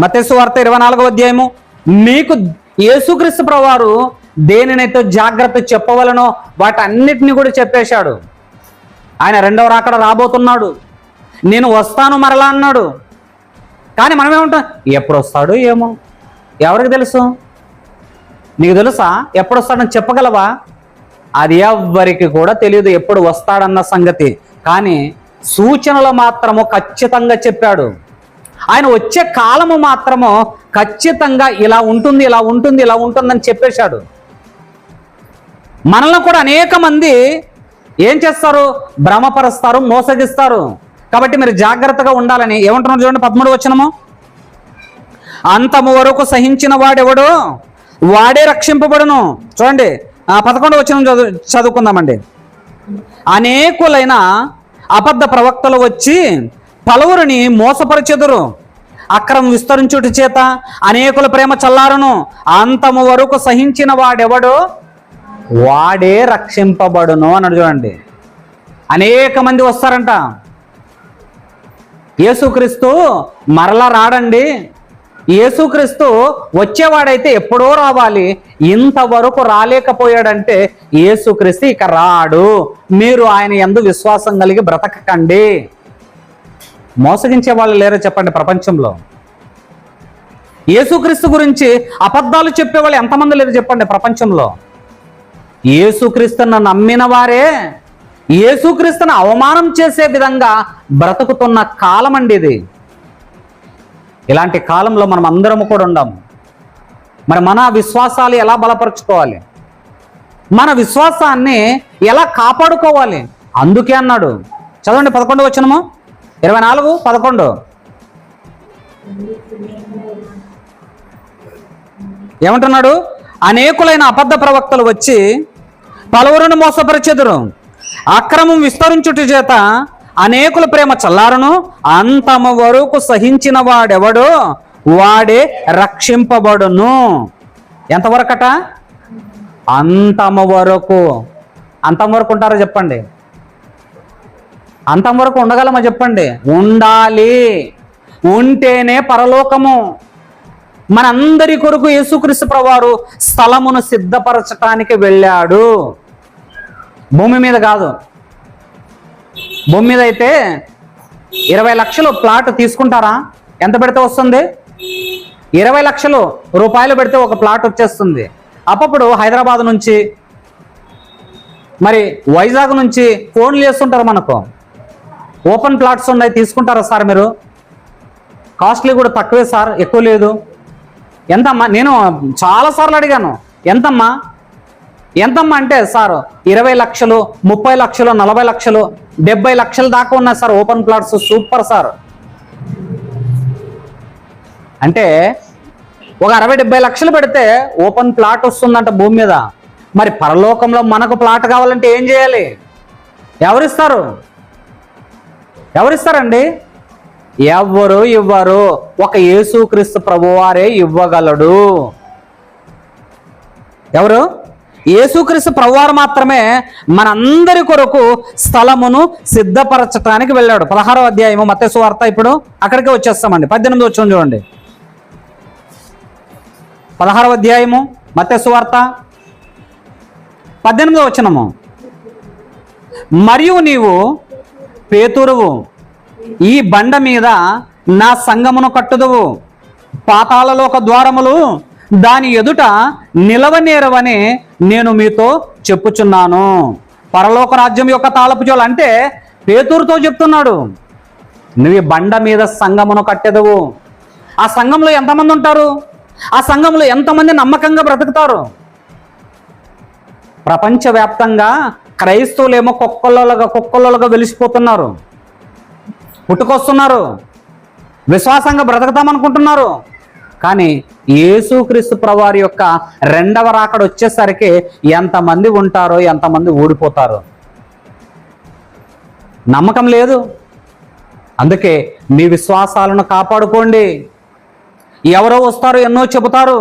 మతేసు వార్త ఇరవై నాలుగో అధ్యాయము. మీకు యేసుక్రీస్తు ప్రభువారు దేనినైతే జాగ్రత్త చెప్పవలనో వాటన్నిటిని కూడా చెప్పేశాడు. ఆయన రెండవ రాకడ రాబోతున్నాడు. నేను వస్తాను మరలా అన్నాడు. కానీ మనం ఏమంటాం? ఎప్పుడు వస్తాడు ఏమో. ఎవరికి తెలుసు? నీకు తెలుసా? ఎప్పుడు వస్తాడని చెప్పగలవా? అది ఎవ్వరికి కూడా తెలియదు ఎప్పుడు వస్తాడన్న సంగతి. కానీ సూచనలు మాత్రము ఖచ్చితంగా చెప్పాడు. ఆయన వచ్చే కాలము మాత్రము ఖచ్చితంగా ఇలా ఉంటుంది ఇలా ఉంటుంది ఇలా ఉంటుందని చెప్పేశాడు. మనల్ని కూడా అనేక మంది ఏం చేస్తారు? భ్రమపరుస్తారు మోసగిస్తారు. కాబట్టి మీరు జాగ్రత్తగా ఉండాలని ఏమంటున్నారు చూడండి పదమూడు వచ్చినము అంతము వరకు సహించిన వాడెవడో? వాడే రక్షింపబడును. చూడండి ఆ పదకొండు వచ్చిన చదువు చదువుకుందామండి. అనేకులైన అబద్ధ ప్రవక్తలు వచ్చి పలువురిని మోసపరచెదురు. అక్రమం విస్తరించుట చేత అనేకుల ప్రేమ చల్లారును. అంతము వరకు సహించిన వాడెవడో? వాడే రక్షింపబడును అన్నాడు చూడండి. అనేక మంది వస్తారంట. యేసుక్రీస్తు మరలా రాడండి. యేసుక్రీస్తు వచ్చేవాడైతే ఎప్పుడో రావాలి. ఇంతవరకు రాలేకపోయాడంటే యేసుక్రీస్తు ఇక రాడు. మీరు ఆయన ఎందు విశ్వాసం కలిగి బ్రతకకండి. మోసగించే వాళ్ళు లేరో చెప్పండి ప్రపంచంలో. యేసుక్రీస్తు గురించి అబద్ధాలు చెప్పే వాళ్ళు ఎంతమంది లేరు చెప్పండి ప్రపంచంలో. యేసుక్రీస్తును నమ్మిన వారే యేసుక్రీస్తును అవమానం చేసే విధంగా బ్రతుకుతున్న కాలం అండి ఇది. ఇలాంటి కాలంలో మనం అందరము కూడా ఉండాము మరి మన విశ్వాసాలు ఎలా బలపరుచుకోవాలి? మన విశ్వాసాన్ని ఎలా కాపాడుకోవాలి? అందుకే అన్నాడు. చదవండి పదకొండు వచ్చినము ఇరవై నాలుగు పదకొండు. ఏమంటున్నాడు? అనేకులైన అబద్ధ ప్రవక్తలు వచ్చి పలువురును మోసపరిచెదురు. అక్రమం విస్తరించుట చేత అనేకుల ప్రేమ చల్లారును. అంతమ వరకు సహించిన వాడెవడో వాడే రక్షింపబడును. ఎంతవరకట? అంతమ వరకు. అంతం వరకు ఉంటారో చెప్పండి. అంతం వరకు ఉండగలమా చెప్పండి? ఉండాలి. ఉంటేనే పరలోకము. మనందరి కొరకు యేసుక్రీస్తు ప్రవారు స్థలమును సిద్ధపరచటానికి వెళ్ళాడు. భూమి మీద కాదు. భూమి మీద అయితే ఇరవై లక్షలు ప్లాట్ తీసుకుంటారా? ఎంత పెడితే వస్తుంది? ఇరవై లక్షలు రూపాయలు పెడితే ఒక ప్లాట్ వచ్చేస్తుంది. అప్పుడు హైదరాబాద్ నుంచి మరి వైజాగ్ నుంచి ఫోన్లు చేస్తుంటారు మనకు. ఓపెన్ ప్లాట్స్ ఉన్నాయి తీసుకుంటారా సార్ మీరు? కాస్ట్లీ కూడా తక్కువే సార్ ఎక్కువ లేదు. ఎంతమ్మా? నేను చాలాసార్లు అడిగాను ఎంతమ్మా? ఎంతమ్మా? అంటే సార్ ఇరవై లక్షలు ముప్పై లక్షలు నలభై లక్షలు డెబ్బై లక్షల దాకా ఉన్నాయి sir open plots super sir. అంటే ఒక అరవై డెబ్బై లక్షలు పెడితే ఓపెన్ ప్లాట్ వస్తుందంట భూమి మీద. మరి పరలోకంలో మనకు ప్లాట్ కావాలంటే ఏం చేయాలి? ఎవరిస్తారు? ఎవరిస్తారండి? ఎవ్వరు ఇవ్వరు. ఒక యేసుక్రీస్తు ప్రభువారే ఇవ్వగలడు. ఎవరు? యేసుక్రీస్తు ప్రభువారు మాత్రమే మనందరి కొరకు స్థలమును సిద్ధపరచటానికి వెళ్ళాడు. పదహారో అధ్యాయము మత్స్సు వార్త ఇప్పుడు అక్కడికే వచ్చేస్తామండి. పద్దెనిమిది వచ్చాం చూడండి. పదహారో అధ్యాయము మత్స్సు వార్త పద్దెనిమిదో వచ్చినము మరియు నీవు పేతురువు ఈ బండ మీద నా సంగమును కట్టుదువు. పాతాళలోక ద్వారములు దాని ఎదుట నిలవనేరవని నేను మీతో చెప్పుచున్నాను. పరలోక రాజ్యం యొక్క తాళపు జోలు అంటే పేతూరుతో చెప్తున్నాడు. నువ్వు బండ మీద సంగమును కట్టెదవు. ఆ సంఘంలో ఎంతమంది ఉంటారు? ఆ సంఘంలో ఎంతమంది నమ్మకంగా బ్రతుకుతారు? ప్రపంచవ్యాప్తంగా క్రైస్తవులేమో కుక్కలలుగా కుక్కలలుగా వెలిసిపోతున్నారు. పుట్టుకొస్తున్నారు. విశ్వాసంగా బ్రతకదామనుకుంటున్నారు కానీ యేసుక్రీస్తు ప్రవారి యొక్క రెండవ రాకడ వచ్చేసరికి ఎంతమంది ఉంటారో ఎంతమంది ఊడిపోతారు. నమ్మకం లేదు. అందుకే మీ విశ్వాసాలను కాపాడుకోండి. ఎవరో వస్తారో ఎన్నో చెబుతారు.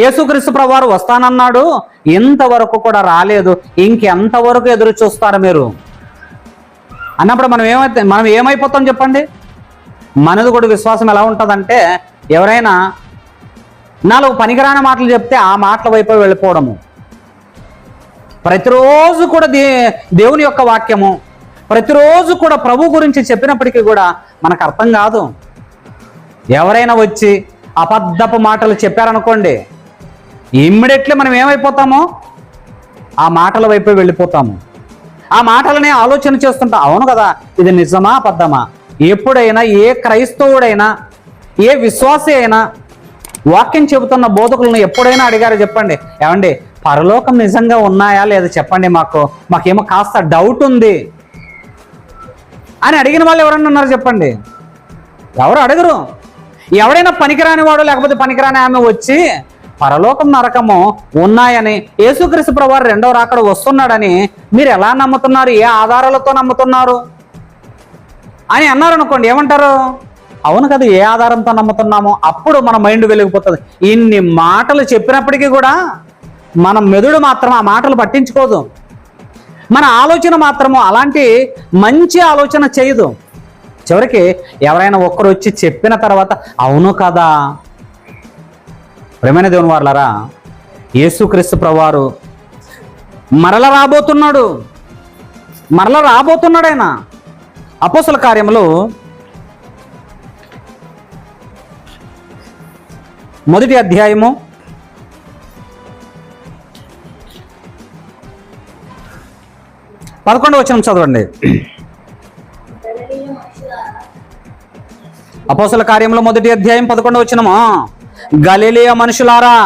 యేసుక్రీస్తు ప్రభువారు వస్తానన్నాడు. ఇంతవరకు కూడా రాలేదు. ఇంకెంతవరకు ఎదురు చూస్తారు మీరు? అన్నప్పుడు మనం ఏమైతే మనం ఏమైపోతాం చెప్పండి? మనది కూడా విశ్వాసం ఎలా ఉంటుందంటే ఎవరైనా నాలుగు పనికిరాని మాటలు చెప్తే ఆ మాటల వైపు వెళ్ళిపోవడము. ప్రతిరోజు కూడా దే దేవుని యొక్క వాక్యము ప్రతిరోజు కూడా ప్రభు గురించి చెప్పినప్పటికీ కూడా మనకు అర్థం కాదు. ఎవరైనా వచ్చి అబద్ధపు మాటలు చెప్పారనుకోండి ఇమ్మీడియట్లీ మనం ఏమైపోతామో? ఆ మాటల వైపు వెళ్ళిపోతాము. ఆ మాటలనే ఆలోచన చేస్తుంటాం అవును కదా ఇది నిజమా అబద్ధమా? ఎప్పుడైనా ఏ క్రైస్తవుడైనా ఏ విశ్వాసి అయినా వాక్యం చెబుతున్న బోధకులను ఎప్పుడైనా అడిగారు చెప్పండి? ఏమండి పరలోకం నిజంగా ఉన్నాయా లేదా చెప్పండి మాకు? మాకేమో కాస్త డౌట్ ఉంది. అని అడిగిన వాళ్ళు ఎవరన్నా ఉన్నారు చెప్పండి. ఎవరు అడగరు. ఎవడైనా పనికిరాని వాడు లేకపోతే పనికిరాని ఆమె వచ్చి పరలోకం నరకము ఉన్నాయని యేసుక్రీస్తు ప్రభువారు రెండవ రాకడ వస్తున్నాడని మీరు ఎలా నమ్ముతున్నారు? ఏ ఆధారాలతో నమ్ముతున్నారు? అని అన్నారు అనుకోండి ఏమంటారు? అవును కదా ఏ ఆధారంతో నమ్ముతున్నాము? అప్పుడు మన మైండ్ వెలిగిపోతుంది. ఇన్ని మాటలు చెప్పినప్పటికీ కూడా మన మెదడు మాత్రం ఆ మాటలు పట్టించుకోదు. మన ఆలోచన మాత్రము అలాంటి మంచి ఆలోచన చేయదు. చివరికి ఎవరైనా ఒక్కరు వచ్చి చెప్పిన తర్వాత అవును కదా ప్రేమైన దేవుని వాళ్ళరా యేసుక్రీస్తు ప్రవారు మరల రాబోతున్నాడు. మరల రాబోతున్నాడు ఆయన. అపోసల కార్యములు మొదటి అధ్యాయము పదకొండు వచ్చిన చదవండి. అపోసల కార్యంలో మొదటి అధ్యాయం పదకొండు వచ్చినమా గలిలియ మనుషులారా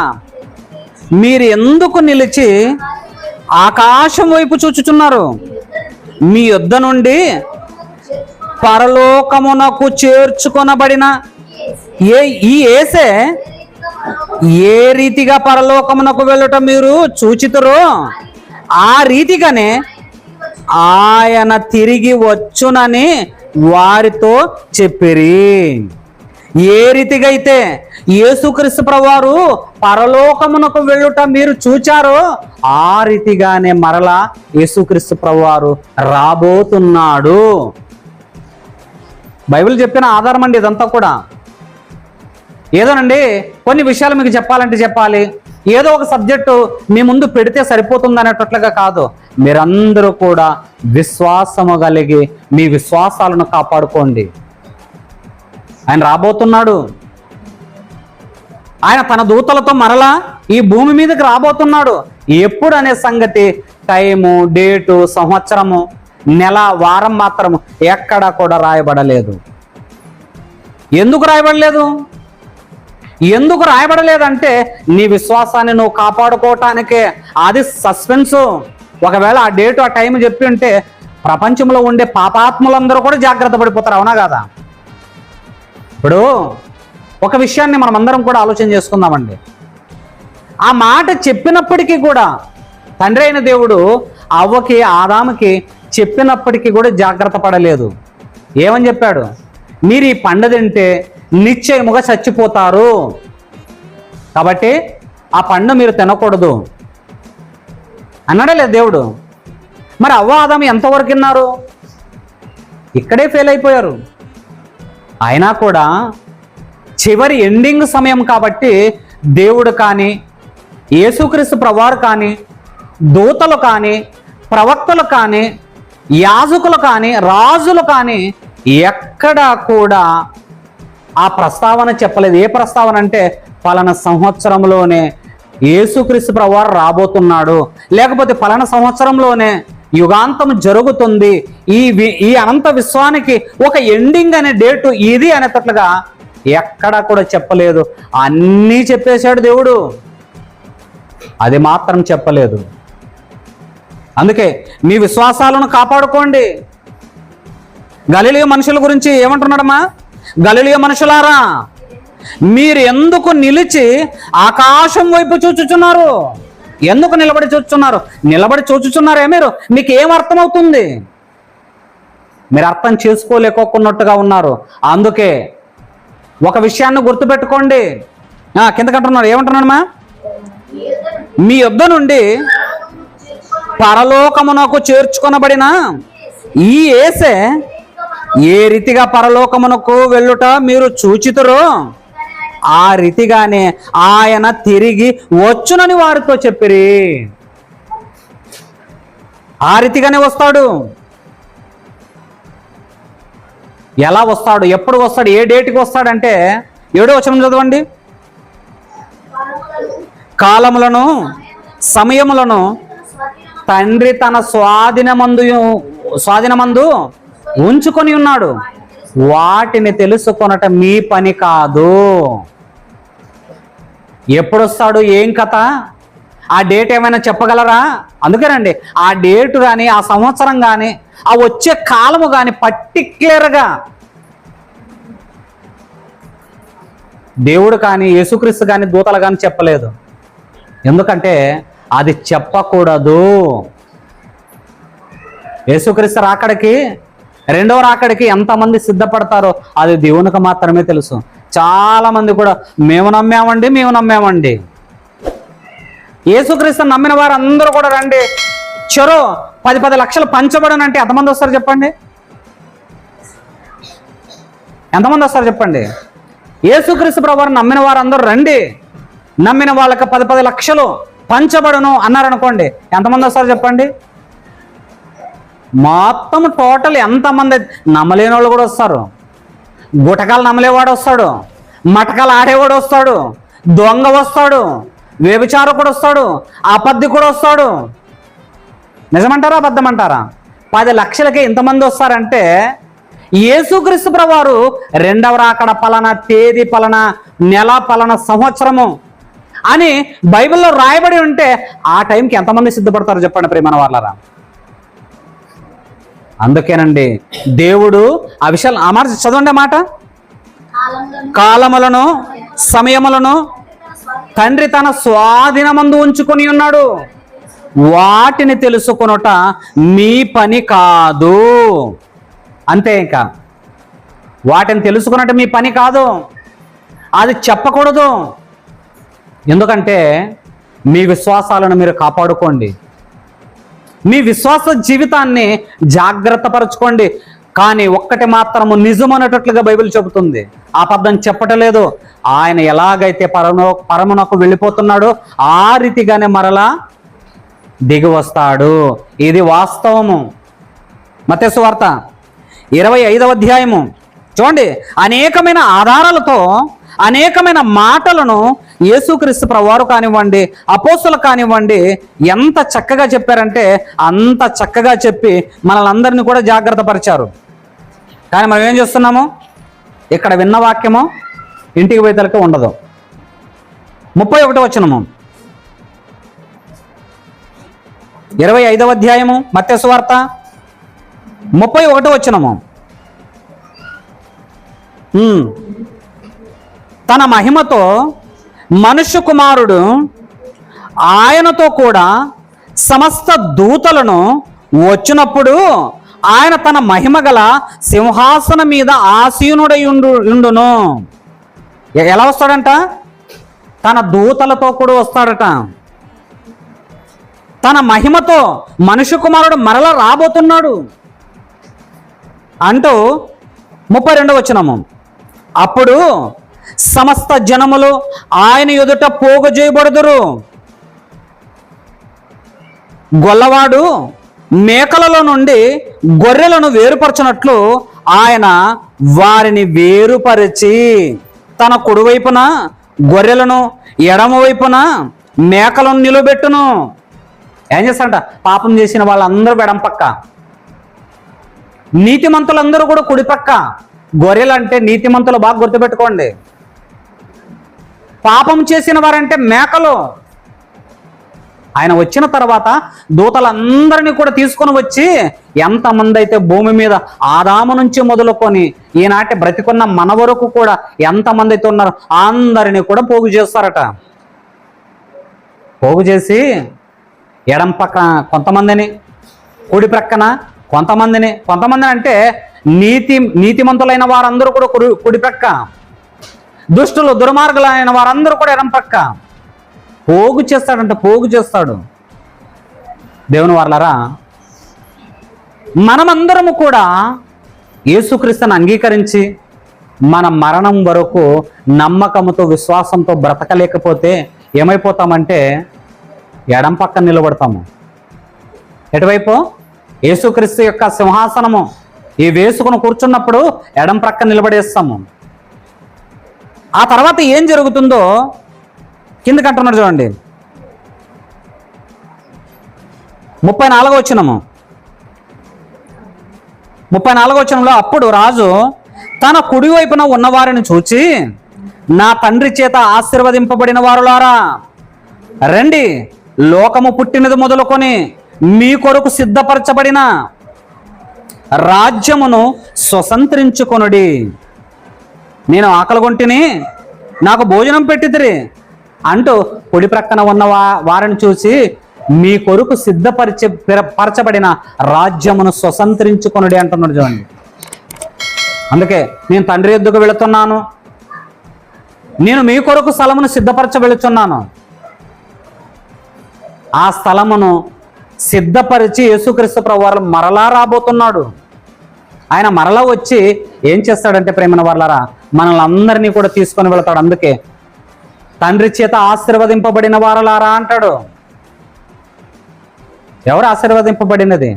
మీరు ఎందుకు నిలిచి ఆకాశం వైపు చూచుచున్నారు? మీ యుద్ధ నుండి పరలోకమునకు చేర్చుకొనబడిన ఏ ఈ ఏసే ఏ రీతిగా పరలోకమునకు వెళ్ళట మీరు చూచితురో ఆ రీతిగానే ఆయన తిరిగి వచ్చునని వారితో చెప్పిరి. ఏ రీతిగా అయితే యేసుక్రీస్తు ప్రభువారు పరలోకమునకు వెళ్ళుట మీరు చూచారో ఆ రీతిగానే మరలా యేసుక్రీస్తు ప్రభువారు రాబోతున్నాడు. బైబిల్ చెప్పిన ఆధారం అండి ఇదంతా కూడా. ఏదోనండి కొన్ని విషయాలు మీకు చెప్పాలంటే చెప్పాలి. ఏదో ఒక సబ్జెక్టు మీ ముందు పెడితే సరిపోతుంది అనేటట్లుగా కాదు. మీరందరూ కూడా విశ్వాసము కలిగి మీ విశ్వాసాలను కాపాడుకోండి. ఆయన రాబోతున్నాడు. ఆయన తన దూతలతో మరలా ఈ భూమి మీదకి రాబోతున్నాడు. ఎప్పుడు అనే సంగతి టైము డేటు సంవత్సరము నెల వారం మాత్రము ఎక్కడా కూడా రాయబడలేదు. ఎందుకు రాయబడలేదు? ఎందుకు రాయబడలేదంటే నీ విశ్వాసాన్ని నువ్వు కాపాడుకోవటానికే. అది సస్పెన్స్. ఒకవేళ ఆ డేటు ఆ టైం చెప్పి ఉంటే ప్రపంచంలో ఉండే పాపాత్ములందరూ కూడా జాగ్రత్త పడిపోతారు అవునా కదా? ఇప్పుడు ఒక విషయాన్ని మనం అందరం కూడా ఆలోచన చేసుకుందామండి. ఆ మాట చెప్పినప్పటికీ కూడా తండ్రి అయిన దేవుడు అవ్వకి ఆదాముకి చెప్పినప్పటికీ కూడా జాగ్రత్త పడలేదు. ఏమని చెప్పాడు? మీరు ఈ పండు తింటే నిశ్చయముగా చచ్చిపోతారు. కాబట్టి ఆ పండు మీరు తినకూడదు. అన్నాడే లేదు దేవుడు. మరి అవ్వ ఆదాము ఎంతవరకు విన్నారు ఇక్కడే ఫెయిల్ అయిపోయారు. అయినా కూడా చివరి ఎండింగ్ సమయం కాబట్టి దేవుడు కానీ యేసుక్రీస్తు ప్రవారు కానీ దూతలు కానీ ప్రవక్తలు కానీ యాజకులు కానీ రాజులు కానీ ఎక్కడా కూడా ఆ ప్రస్తావన చెప్పలేదు. ఏ ప్రస్తావన అంటే పలానా సంవత్సరంలోనే యేసుక్రీస్తు ప్రవారు రాబోతున్నాడు. లేకపోతే పలానా సంవత్సరంలోనే యుగాంతం జరుగుతుంది. ఈ వి- ఈ అనంత విశ్వానికి ఒక ఎండింగ్ అనే డేటు ఇది అనేటట్లుగా ఎక్కడా కూడా చెప్పలేదు. అన్నీ చెప్పేశాడు దేవుడు. అది మాత్రం చెప్పలేదు. అందుకే మీ విశ్వాసాలను కాపాడుకోండి. గలిలియ మనుషుల గురించి ఏమంటున్నాడమ్మా? గలిలియ మనుషులారా మీరు ఎందుకు నిలిచి ఆకాశం వైపు చూచుచున్నారు? ఎందుకు నిలబడి చూచున్నారు నిలబడి చూచుచున్నారే మీరు? మీకు ఏం అర్థమవుతుంది? మీరు అర్థం చేసుకోలేకోకున్నట్టుగా ఉన్నారు. అందుకే ఒక విషయాన్ని గుర్తుపెట్టుకోండి. ఆ, కిందకంటున్నారు ఏమంటున్నాడమ్మా మీ? యుద్ధ నుండి పరలోకమునకు చేర్చుకొనబడిన ఈ ఏసే ఏ రీతిగా పరలోకమునకు వెళ్ళుట మీరు చూచితురో? ఆ రీతిగానే ఆయన తిరిగి వచ్చునని వారితో చెప్పిరి. ఆ రీతిగానే వస్తాడు. ఎలా వస్తాడు? ఎప్పుడు వస్తాడు? ఏ డేట్కి వస్తాడంటే ఏడో వచనం చదవండి. కాలములను సమయములను తండ్రి తన స్వాధీనమందు స్వాధీనమందు ఉంచుకొని ఉన్నాడు. వాటిని తెలుసుకొనట మీ పని కాదు. ఎప్పుడు వస్తాడు ఏం కథ? ఆ డేట్ ఏమైనా చెప్పగలరా? అందుకేనండి ఆ డేట్ కానీ ఆ సంవత్సరం కానీ ఆ వచ్చే కాలము కానీ పర్టిక్యులర్గా దేవుడు కానీ యేసుక్రీస్తు కానీ దూతలు కానీ చెప్పలేదు. ఎందుకంటే అది చెప్పకూడదు. యేసుక్రీస్తు రాకడికి రెండవ రాకడికి ఎంతమంది సిద్ధపడతారో అది దేవునికి మాత్రమే తెలుసు. చాలా మంది కూడా మేము నమ్మామండి మేము నమ్మామండి. యేసుక్రీస్తు నమ్మిన వారు అందరూ కూడా రండి. చెరో పది పది లక్షలు పంచబడనంటే ఎంతమంది వస్తారు చెప్పండి? ఎంతమంది వస్తారు చెప్పండి? యేసుక్రీస్తు ప్రభువారు నమ్మిన వారందరూ రండి. నమ్మిన వాళ్ళకి పది పది లక్షలు పంచబడును అన్నారనుకోండి ఎంతమంది వస్తారు చెప్పండి? మొత్తం టోటల్ ఎంతమంది నమ్మలేని వాళ్ళు కూడా వస్తారు. గుటకాలు నమ్మలేవాడు వస్తాడు. మటకాలు ఆడేవాడు వస్తాడు. దొంగ వస్తాడు. వ్యభిచారకుడు వస్తాడు. అబద్ధి కూడా వస్తాడు. నిజమంటారా అబద్ధమంటారా? పది లక్షలకి ఇంతమంది వస్తారంటే యేసుక్రీస్తు ప్రభువారు రెండవ రాకడ పలానా తేదీ పలానా నెల పలానా సంవత్సరము అని బైబిల్లో రాయబడి ఉంటే ఆ టైంకి ఎంతమంది సిద్ధపడతారు చెప్పండి ప్రేమన వాళ్ళరా అందుకేనండి దేవుడు ఆ విషయాలు ఆ మాట చదవండి మాట. కాలములను సమయములను తండ్రి తన స్వాధీనమందు ఉంచుకొని ఉన్నాడు. వాటిని తెలుసుకొనుట మీ పని కాదు. అంతే ఇంకా. వాటిని తెలుసుకున్నట్టు మీ పని కాదు. అది చెప్పకూడదు. ఎందుకంటే మీ విశ్వాసాలను మీరు కాపాడుకోండి. మీ విశ్వాస జీవితాన్ని జాగ్రత్త పరచుకోండి. కానీ ఒక్కటి మాత్రము నిజం అనేటట్లుగా బైబిల్ చెబుతుంది. ఆ పద్ధం చెప్పటలేదు. ఆయన ఎలాగైతే పరమ పరమునకు వెళ్ళిపోతున్నాడో ఆ రీతిగానే మరలా దిగి వస్తాడు. ఇది వాస్తవము. మతేసు వార్త ఇరవై ఐదవ అధ్యాయము. చూడండి అనేకమైన ఆధారాలతో అనేకమైన మాటలను యేసుక్రీస్తు ప్రవారు కానివ్వండి అపోసులు కానివ్వండి ఎంత చక్కగా చెప్పారంటే అంత చక్కగా చెప్పి మనల్ని అందరినీ కూడా జాగ్రత్త పరిచారు. కానీ మనం ఏం చేస్తున్నాము? ఇక్కడ విన్న వాక్యము ఇంటికి పోయేతలకి ఉండదు. ముప్పై ఒకటి వచ్చినము ఇరవై ఐదవ అధ్యాయము మత్స్యవార్త ముప్పై ఒకటి వచ్చినము తన మహిమతో మనుష్య కుమారుడు ఆయనతో కూడా సమస్త దూతలను వచ్చినప్పుడు ఆయన తన మహిమ గల సింహాసనం మీద ఆసీనుడై ఉండు ఉండును. ఎలా వస్తాడంట? తన దూతలతో కూడా వస్తాడట. తన మహిమతో మనుష్య కుమారుడు మరల రాబోతున్నాడు. అంటూ ముప్పై రెండవ వచనము. అప్పుడు సమస్త జనములు ఆయన ఎదుట పోగు చేయబడుదురు గొల్లవాడు మేకలలో నుండి గొర్రెలను వేరుపరచినట్లు ఆయన వారిని వేరుపరిచి తన కుడివైపున గొర్రెలను ఎడమవైపున మేకలను నిలబెట్టును. ఏం చేస్తారంట? పాపం చేసిన వాళ్ళందరూ ఎడం పక్క. నీతిమంతులందరూ కూడా కుడిపక్క గొర్రెలంటే నీతిమంతులు బాగా గుర్తుపెట్టుకోండి. పాపం చేసిన వారంటే మేకలు. ఆయన వచ్చిన తర్వాత దూతలందరినీ కూడా తీసుకొని వచ్చి ఎంతమంది అయితే భూమి మీద ఆదాము నుంచి మొదలుకొని ఈనాటి బ్రతికున్న మన వరకు కూడా ఎంతమంది అయితే ఉన్నారో అందరినీ కూడా పోగు చేస్తారట. పోగు చేసి ఎడం పక్క కొంతమందిని కుడి ప్రక్కన కొంతమందిని కొంతమంది అంటే నీతి నీతిమంతులైన వారందరూ కూడా కుడి కుడి ప్రక్క. దుష్టులు దుర్మార్గులైన వారందరూ కూడా ఎడం పక్క. పోగు చేస్తాడంట పోగు చేస్తాడు. దేవుని వాళ్ళరా మనమందరము కూడా యేసుక్రీస్తుని అంగీకరించి మన మరణం వరకు నమ్మకంతో విశ్వాసంతో బ్రతకలేకపోతే ఏమైపోతామంటే ఎడం పక్కన నిలబడతాము. ఎటువైపు? యేసుక్రీస్తు యొక్క సింహాసనము. ఈ వేసుకుని కూర్చున్నప్పుడు ఎడం ప్రక్క నిలబడేస్తాము. ఆ తర్వాత ఏం జరుగుతుందో కిందకి అంటున్నాడు చూడండి. ముప్పై నాలుగో వచ్చినము ముప్పై నాలుగో వచ్చినంలో అప్పుడు రాజు తన కుడివైపున ఉన్నవారిని చూచి నా తండ్రి చేత ఆశీర్వదింపబడిన వారులారా రండి లోకము పుట్టినది మొదలుకొని మీ కొరకు సిద్ధపరచబడిన రాజ్యమును స్వతంత్రించుకొనుడి. నేను ఆకలిగొంటిని నాకు భోజనం పెట్టిదిరి అంటూ పొడి ప్రక్కన ఉన్న వారిని చూసి మీ కొరకు సిద్ధపరిచ పరచబడిన రాజ్యమును స్వతంత్రించుకొనుడి అంటున్నాడు చూడండి. అందుకే నేను తండ్రి ఎద్దుకు వెళుతున్నాను. నేను మీ కొరకు స్థలమును సిద్ధపరచ వెళుతున్నాను ఆ స్థలమును సిద్ధపరిచి యేసుక్రీస్తు ప్రభువారు మరలా రాబోతున్నాడు. ఆయన మరలా వచ్చి ఏం చేస్తాడంటే ప్రేమన వాళ్ళరా మనల్ని అందరినీ కూడా తీసుకొని వెళతాడు. అందుకే తండ్రి చేత ఆశీర్వదింపబడిన వారలారా అంటాడు. ఎవరు ఆశీర్వదింపబడినది?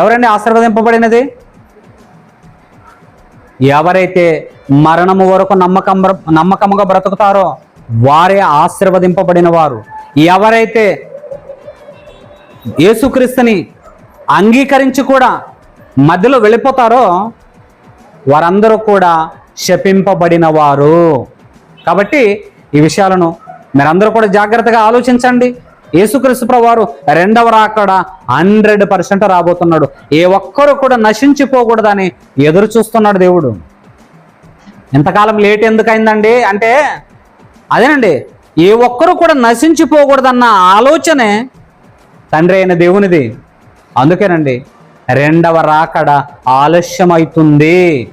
ఎవరండి ఆశీర్వదింపబడినది? ఎవరైతే మరణము వరకు నమ్మకం నమ్మకముగా బ్రతుకుతారో వారే ఆశీర్వదింపబడిన వారు. ఎవరైతే యేసుక్రీస్తుని అంగీకరించి కూడా మధ్యలో వెళ్ళిపోతారో వారందరూ కూడా శపింపబడిన వారు కాబట్టి ఈ విషయాలను మీరందరూ కూడా జాగ్రత్తగా ఆలోచించండి. యేసుక్రీస్తు ప్రభువారు రెండవ రాకడ హండ్రెడ్ పర్సెంట్ రాబోతున్నాడు. ఏ ఒక్కరు కూడా నశించిపోకూడదని ఎదురు చూస్తున్నాడు దేవుడు. ఇంతకాలం లేట్ ఎందుకైందండి? అంటే అదేనండి ఏ ఒక్కరు కూడా నశించిపోకూడదన్న ఆలోచనే తండ్రి అయిన దేవునిది. అందుకేనండి రెండవ రాకడ ఆలస్యమవుతుంది